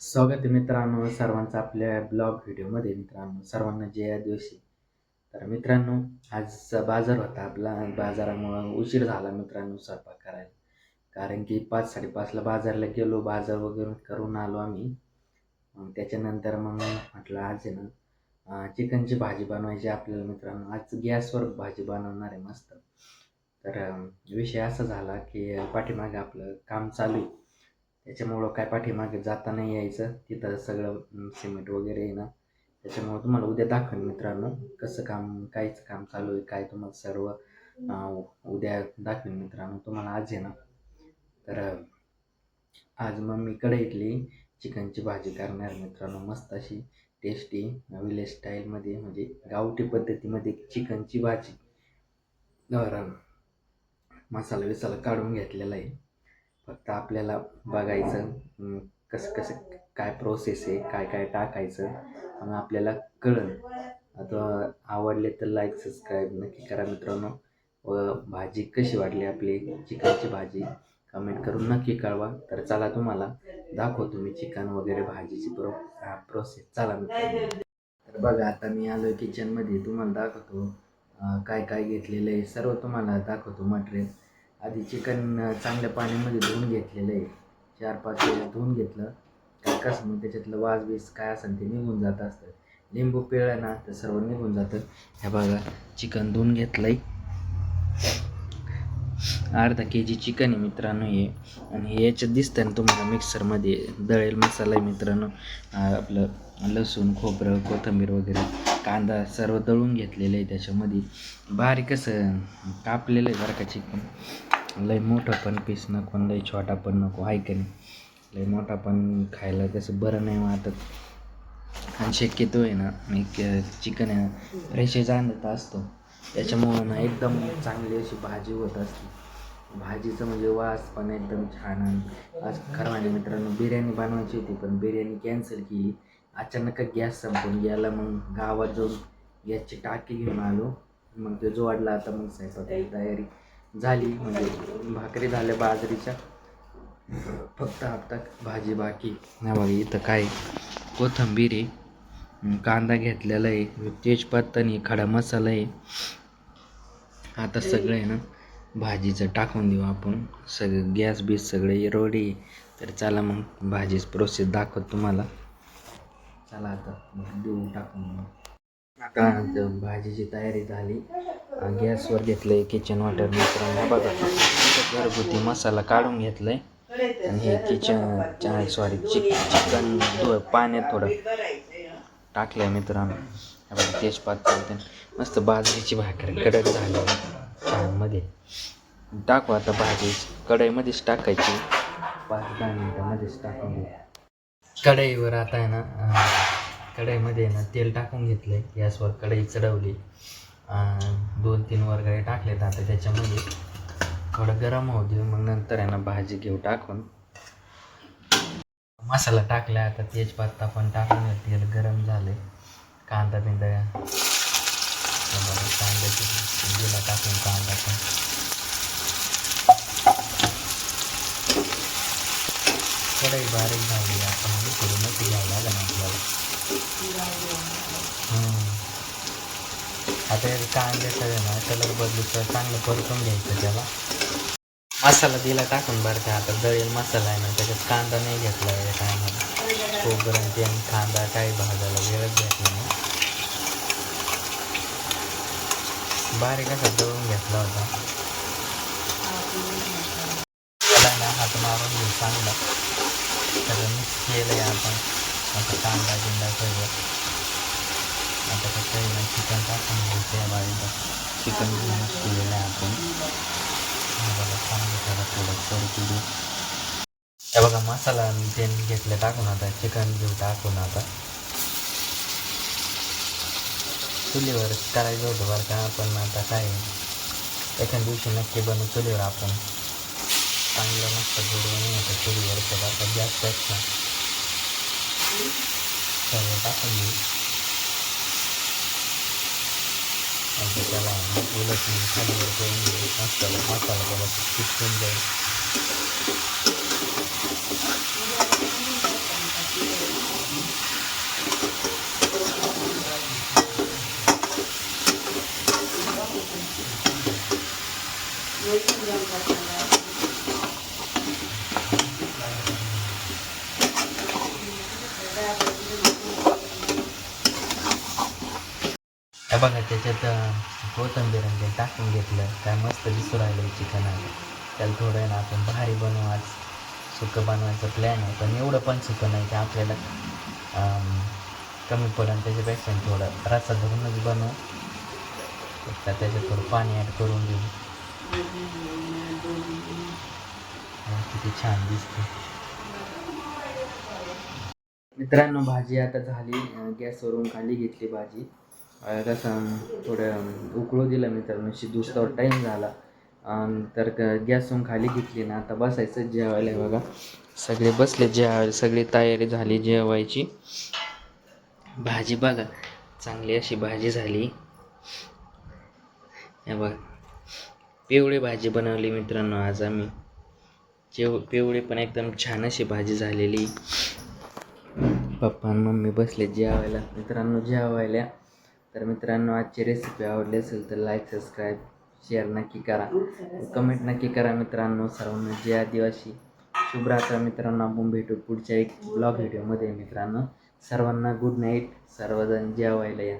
स्वागत आहे मित्रांनो सर्वांचं आपल्या ब्लॉग व्हिडिओमध्ये मित्रांनो सर्वांना जय आदिवासी तर मित्रांनो आज बाजार होता. आपला बाजारामुळं उशीर झाला मित्रांनो स्वयंपाक करायला. कारण की पाच साडेपाचला बाजारला गेलो. बाजार वगैरे करून आलो आम्ही. मग त्याच्यानंतर मग म्हटलं आज आहे ना चिकनची भाजी बनवायची आपल्याला मित्रांनो. आज गॅसवर भाजी बनवणार आहे मस्त. तर विषय असा झाला की पाठीमागे आपलं काम चालू आहे. त्याच्यामुळं काय पाठीमागे जाता नाही यायचं. तिथं सगळं सिमेंट वगैरे आहे ना. त्याच्यामुळं तुम्हाला उद्या दाखवेन मित्रांनो कसं काम कायचं काम चालू आहे काय तुम्हाला सर्व उद्या दाखवेन मित्रांनो. तुम्हाला आज आहे ना. तर आज मग मी कढईतली चिकनची भाजी करणार मित्रांनो. मस्त अशी टेस्टी विलेज स्टाईलमध्ये म्हणजे गावठी पद्धतीमध्ये चिकनची भाजी. तर मसाला विसाला काढून घेतलेला आहे. फक्त आपल्याला बघायचं कसं कसं काय प्रोसेस आहे काय काय टाकायचं मग आपल्याला कळण. आता आवडले तर लाईक सबस्क्राईब नक्की करा मित्रांनो. व भाजी कशी वाटली आपली चिकनची भाजी? कमेंट करून नक्की कळवा. तर चला तुम्हाला दाखवतो मी चिकन वगैरे भाजीची प्रो प्रोसेस चला मित्रांनो. तर बघा आता मी आलो किचनमध्ये तुम्हाला दाखवतो काय काय घेतलेलं आहे. सर्व तुम्हाला दाखवतो मटेरियल. आधी चिकन चांगल्या पाण्यामध्ये धुवून घेतलेलं आहे. चार पाच वेळेस धुवून घेतलं. काय कसं मग त्याच्यातलं वास बीस काय असेल ते निघून जात असतं. लिंबू पिळलं ना तर सर्व निघून जातं. ह्या बघा चिकन धुवून घेतलं आहे अर्धा के जी चिकन आहे मित्रांनो हे. आणि हे याच्यात दिसतं ना तुम्हाला मिक्सरमध्ये दळेल मसाला आहे मित्रांनो. आपलं लसूण खोबरं कोथिंबीर वगैरे. कांदा सर्व दळून घेतलेलं आहे त्याच्यामध्ये. बारीक असं कापलेलं आहे बरं का चिकन. लय मोठं पण पीस नको आणि लय छोटा पण नको आहे का नाही? लय मोठा पण खायला कसं बरं नाही वाटत. आणि शक्यतो आहे ना एक चिकन आहे ना फ्रेशच आणत असतो. त्याच्यामुळं ना एकदम चांगली अशी भाजी होत असते. भाजीचं म्हणजे वास पण एकदम छान आणि आज खरं म्हणजे मित्रांनो बिर्याणी बनवायची होती पण बिर्याणी कॅन्सल केली. अचानक गॅस संपून गेला मग गावात जाऊन गॅसची टाकी घेऊन आलो. मग ते जोडला आता मग स्वयंपाकाची तयारी झाली म्हणजे भाकरी झाल्या बाजरीच्या. फक्त आता भाजी बाकी. नाही बघा इथं काय कोथंबीर आहे कांदा घेतलेला आहे तेजपत्ता आणि खडा मसाला आहे. आता सगळं आहे ना? भाजीचं टाकून देऊ आपण. सगळं गॅस बीस सगळे रोडी तर चला मग भाजीच प्रोसेस दाखवत तुम्हाला. चला आता मग टाकून मग. आता भाजीची तयारी झाली. गॅसवर गॅसवर घेतलंय किचन वॉटर मित्रांना. बघा. घरगुती मसाला काढून घेतलाय. आणि हे किचन सॉरी चिक चिकन दु- पाण्यात थोडं टाकलंय मित्रांनो. तेजपात मस्त बाजरीची भाकर कडक झाली. मध्ये. टाकू आता भाजी. कढईमध्येच टाकायची. पाच दहा मिनिटामध्येच टाकून घेऊ कढईवर आता आहे ना कढईमध्ये आहे ना तेल टाकून घेतलंय. गॅसवर कढई चढवली. दोन तीन वगैरे टाकलेत आता त्याच्यामध्ये. थोडं गरम होऊ देऊ मग नंतर आहे ना भाजी घेऊ टाकून. मसाला टाकला आता तेजपत्ता पण टाकून तेल गरम झाले कांदा बिंदा कांद्याची दिला टाकून कांदा पण कढई बारीक झाली आता म्हणजे थोडी मोठी घ्यावं लागेल आपल्याला हम्म. आता हे कांद्याचं आहे ना कलर बदलू तर चांगलं परतून घ्यायचं त्याला मसाला दिला टाकून बरं का आता दळेल मसाला आहे ना त्याच्यात कांदा नाही घेतला या टायमाला खोबरं कांदा काही भाजायला वेळच घेतला नाही बारीक असा दळून घेतला होता. त्याला ना हात मारून घेऊ चांगला सगळं मिक्स केलं आहे आपण आता कांदा बिंदा सगळं. आता कसं ना चिकन टाकून घेऊ त्या बाजूला चिकन मिक्स केलेलं आहे आपण बघा चांगलं त्याला थोडं परतू देऊ बघा मसाला त्यांनी ते घेतलं टाकून आता. चिकन घेऊ टाकून आता. चुलीवर करायचं होतं बरं का पण आता काय आहे, एखाद्या दिवशी नक्की बनवू चुलीवर आपण चांगलं मस्त गोड बनवून होतं चुलीवर तर आता गॅसपेक्षा सर्व टाकून घेऊ आणि त्याला उलट खालीवर करून घेऊ मस्त मसाला त्याला चिकटून जाईल बघा त्याच्यात कोथंबीर आणि टाकून घेतलं. काय मस्त दिसू राहिलं चिकन आलं त्याला थोडं ना आपण भारी बनवू आज. सुकं बनवायचा प्लॅन आहे पण एवढं पण सुकं नाही की आपल्याला कमी पडेल त्याच्यापेक्षा थोडं रस्सा धरूनच बनवू. त्याच्यात थोडं पाणी ॲड करून घेऊ. किती छान दिसते मित्रांनो भाजी आता झाली. गॅसवरून खाली घेतली भाजी. कसं थोडं उकळू दिलं मित्रांनो. दुसऱ्यावर टाईम झाला. तर गॅसवरून खाली घेतली ना आता बसायचं जेवायला बघा. सगळे बसले जेवायला सगळी तयारी झाली जेवायची. भाजी बघा चांगली अशी भाजी झाली. हे बघा. पिवळी भाजी बनवली मित्रांनो आज आम्ही. जेव पिवळी पण एकदम छान अशी भाजी झालेली. पप्पा आणि मम्मी बसले जेवायला. मित्रांनो जेवायला. तर मित्रांनो आजची रेसिपी आवडली असेल तर लाईक सबस्क्राईब शेअर नक्की करा. कमेंट नक्की करा मित्रांनो सर्वांना. जे आदिवासी. शुभरात्र मित्रांनो. आपण भेटू पुढच्या एक ब्लॉग व्हिडिओमध्ये मित्रांनो. सर्वांना गुड नाईट सर्वजण जेवायला या.